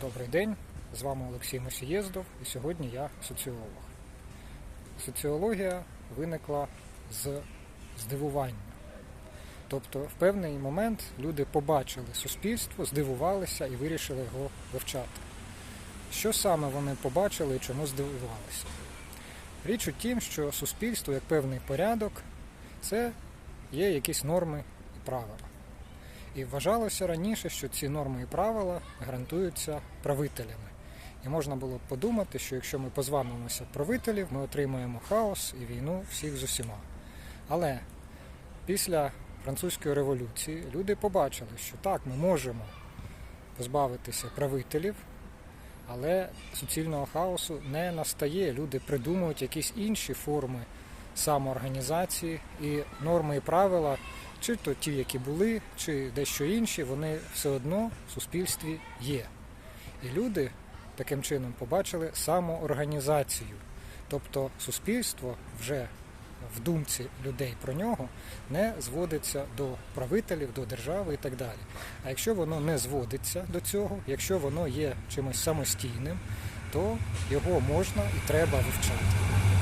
Добрий день, з вами Олексій Мосієздов і сьогодні я соціолог. Соціологія виникла з здивування. Тобто, в певний момент люди побачили суспільство, здивувалися і вирішили його вивчати. Що саме вони побачили і чому здивувалися? Річ у тім, що суспільство як певний порядок це є якісь норми і правила. І вважалося раніше, що ці норми і правила гарантуються правителями. І можна було б подумати, що якщо ми позванимося правителів, ми отримаємо хаос і війну всіх з усіма. Але після французької революції люди побачили, що так, ми можемо позбавитися правителів, але суцільного хаосу не настає. Люди придумують якісь інші форми самоорганізації і норми і правила чи то ті, які були, чи дещо інші, вони все одно в суспільстві є. І люди таким чином побачили самоорганізацію. Тобто суспільство вже в думці людей про нього не зводиться до правителів, до держави і так далі. А якщо воно не зводиться до цього, якщо воно є чимось самостійним, то його можна і треба вивчати.